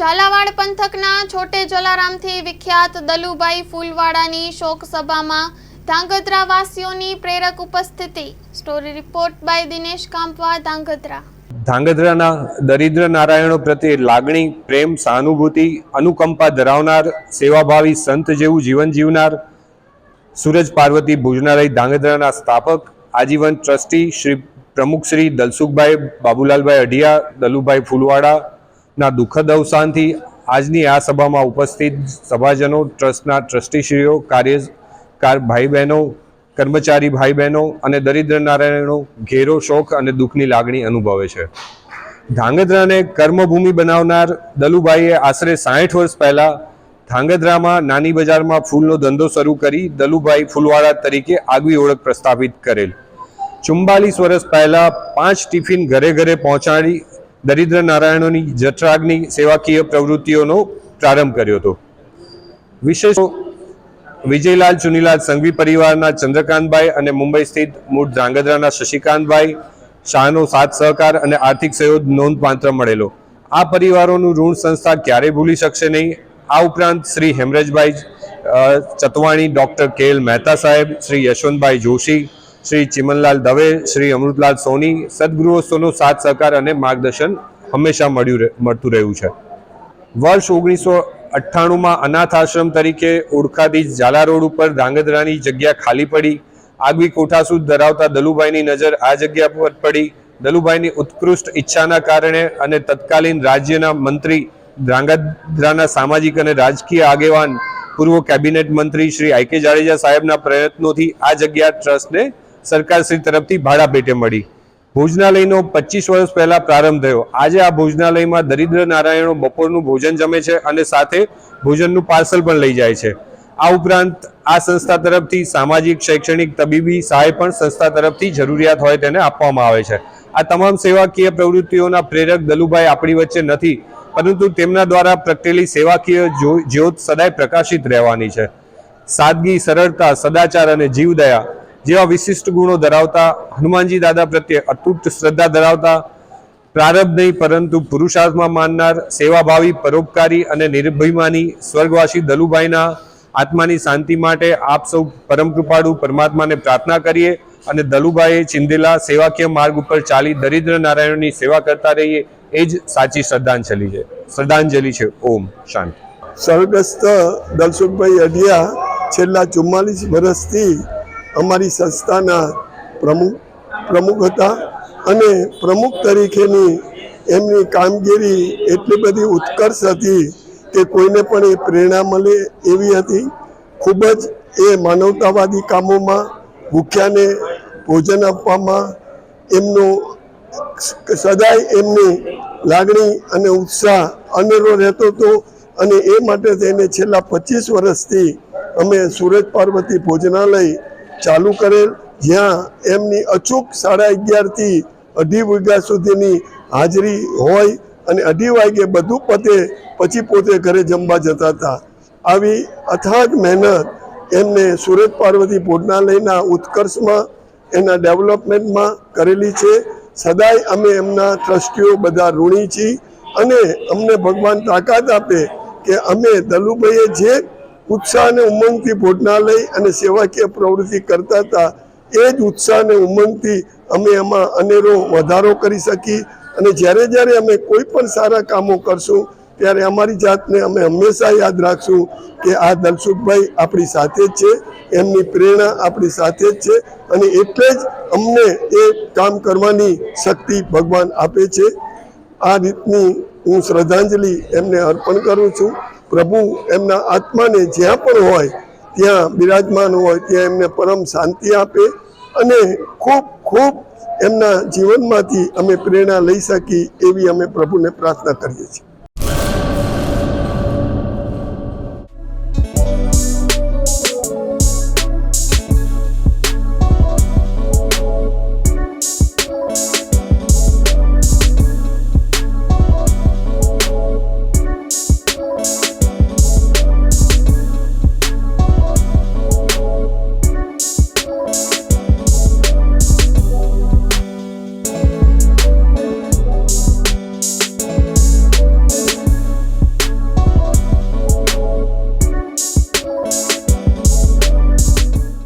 ઝાલાવાડ પંથકના છોટે જલારામથી વિખ્યાત દલુભાઈ ફૂલવાડાની શોક સભામાં ધાંગધ્રા વાસીઓની પ્રેરક ઉપસ્થિતિ. Story report by Dinesh Kampva Dhrangadhra. ધાંગધ્રાના દરિદ્ર નારાયણો પ્રત્યે લાગણી, પ્રેમ, સહાનુભૂતિ, અનુકંપા ધરાવનાર, સેવાભાવી સંત જેવું જીવન જીવનાર સૂરજ પાર્વતી ભોજનાલય ધાંગધ્રાના સ્થાપક, આજીવન ટ્રસ્ટી શ્રી પ્રમુખ શ્રી દલસુખભાઈ બાબુલાલભાઈ અઢિયા, દલુભાઈ ફૂલવાડાના દુઃખદ અવસાનથી આજની આ સભામાં ઉપસ્થિત સભાજનો, ટ્રસ્ટના ટ્રસ્ટીશ્રીઓ, કાર્યકાર ભાઈ બહેનો કર્મચારી ભાઈ બહેનો અને દરિદ્ર નારાયણો ઘેરો શોખ અને દુઃખની લાગણી અનુભવે છે. ધાંગધ્રાને કર્મભૂમિ બનાવનાર દલુભાઈએ આશરે સાઠ વર્ષ પહેલાં ધાંગધ્રામાં નાની બજારમાં ફૂલનો ધંધો શરૂ કરી દલુભાઈ ફૂલવાળા તરીકે આગવી ઓળખ પ્રસ્થાપિત કરેલ. ચુમ્બાલીસ વર્ષ પહેલાં પાંચ ટિફિન ઘરે ઘરે પહોંચાડી દરિદ્ર નારાયણોની જઠરાગની સેવાકીય પ્રવૃત્તિઓનો પ્રારંભ કર્યો હતો. વિશેષ વિજયલાલ ચુનીલાલ સંઘવી પરિવારના ચંદ્રકાંતભાઈ અને મુંબઈ સ્થિત મૂળ ધ્રાંગધ્રાના શશિકાંતભાઈ શાહનો સાથ સહકાર અને આર્થિક સહયોગ નોંધપાત્ર મળેલો. આ પરિવારોનું ઋણ સંસ્થા ક્યારેય ભૂલી શકશે નહીં. આ ઉપરાંત Shri Hemrajbhai Chatwani, doctor K L Mehta સાહેબ, શ્રી યશવંતભાઈ જોશી શ્રી ચિમનલાલ દવે, શ્રી અમૃતલાલ સોની સદગૃહસ્થોનો સાથ, સહકાર અને માર્ગદર્શન હંમેશા મળ્યું મળતું રહ્યું છે. વર્ષ ઓગણીસો અઠ્ઠાણુંમાં અનાથ આશ્રમ તરીકે ઓળખાતી ઝાલા રોડ ઉપર ધાંગધ્રાની જગ્યા ખાલી પડી. આગવી કોઠાસૂદ ધરાવતા દલુભાઈની નજર આ જગ્યા પર પડી. દલુભાઈની ઉત્કૃષ્ટ ઈચ્છાના કારણે અને તત્કાલીન રાજ્યના મંત્રી ધ્રાંગધ્રાના સામાજિક અને રાજકીય આગેવાન, પૂર્વ કેબિનેટ મંત્રી શ્રી આઈ કે જાડેજા સાહેબના પ્રયત્નોથી આ જગ્યા ટ્રસ્ટને સરકારશ્રી તરફથી ભાડા પેટે મળી. ભોજનાલયનો પચીસ વર્ષ પહેલા પ્રારંભ થયો. આજે આ ભોજનાલયમાં દરિદ્ર નારાયણો બપોરનું ભોજન જમે છે અને સાથે ભોજનનું પાર્સલ પણ લઈ જાય છે. આ ઉપરાંત આ સંસ્થા તરફથી સામાજિક, શૈક્ષણિક તબીબી સહાય પણ સંસ્થા તરફથી જરૂરિયાત હોય તેને આપવામાં આવે છે. આ તમામ સેવાકીય પ્રવૃત્તિઓના પ્રેરક દલુભાઈ આપણી વચ્ચે નથી, પરંતુ તેમના દ્વારા પ્રગટેલી સેવાકીય જ્યોત સદાય પ્રકાશિત રહેવાની છે. સાદગી, સરળતા, સદાચાર અને જીવદયા જેવા વિશિષ્ટ ગુણો ધરાવતા, હનુમાનજી દાદા પ્રત્યે અતૂટ શ્રદ્ધા ધરાવતા, પ્રારબ્ધ નહીં, પરંતુ પુરુષાર્થમાં માનનાર, સેવાભાવી, પરોપકારી અને નિર્ભયમાની, સ્વર્ગવાસી દલુભાઈના આત્માની શાંતિ માટે આપ સૌ પરમ કૃપાળુ પરમાત્માને પ્રાર્થના કરીએ અને દલુભાઈએ ચિંધેલા સેવાકીય માર્ગ ઉપર ચાલી દરિદ્ર નારાયણની સેવા કરતા રહીએ, એ જ સાચી શ્રદ્ધાંજલિ છે. શ્રદ્ધાંજલિ છે. ઓમ શાંતિ. સ્વર્ગસ્થ દલસુખભાઈ અઢિયા છેલ્લા ચુમ્માલીસ વર્ષથી અમારી સંસ્થાના પ્રમુખ પ્રમુખ હતા અને પ્રમુખ તરીકેની એમની કામગીરી એટલી બધી ઉત્કર્ષ હતી કે કોઈને પણ એ પ્રેરણા મળે એવી હતી. ખૂબ જ એ માનવતાવાદી કામોમાં ભૂખ્યાને ભોજન આપવામાં એમનો સદાય એમની લાગણી અને ઉત્સાહ અનેરો રહેતો હતો અને એ માટે થઈને છેલ્લા પચીસ વર્ષથી અમે સુરજ પાર્વતી ભોજનાલય ચાલુ કરેલ. જ્યાં એમની અચૂક સાડા અગિયારથી અઢી વાગ્યા સુધીની હાજરી હોય અને અઢી વાગે બધું પતે, પછી પોતે ઘરે જમવા જતા હતા. આવી અથાગ મહેનત એમને સુરત પાર્વતી ભોજનાલયના ઉત્કર્ષમાં, એના ડેવલપમેન્ટમાં કરેલી છે. સદાય અમે એમના ટ્રસ્ટીઓ બધા ઋણી છીએ અને અમને ભગવાન તાકાત આપે કે અમે દલુભાઈએ જે ઉત્સાહ અને ઉમંગથી ભોજનાલય અને સેવાકીય પ્રવૃત્તિ કરતા હતા. એ જ ઉત્સાહ અને ઉમંગથી અમે એમાં અનેરો વધારો કરી શકી અને જ્યારે જ્યારે અમે કોઈ પણ સારા કામો કરશું, ત્યારે અમારી જાતને અમે હંમેશા યાદ રાખશું કે આ દલસુખભાઈ આપણી સાથે જ છે, એમની પ્રેરણા આપણી સાથે જ છે અને એટલે જ અમને એ કામ કરવાની શક્તિ ભગવાન આપે છે. આ રીતની હું શ્રદ્ધાંજલિ એમને અર્પણ કરું છું. પ્રભુ એમના આત્માને જ્યાં પણ હોય, ત્યાં બિરાજમાન હોય, ત્યાં એમને પરમ શાંતિ આપે અને ખૂબ ખૂબ એમના જીવનમાંથી અમે પ્રેરણા લઈ શકી એવી અમે પ્રભુને પ્રાર્થના કરીએ છીએ.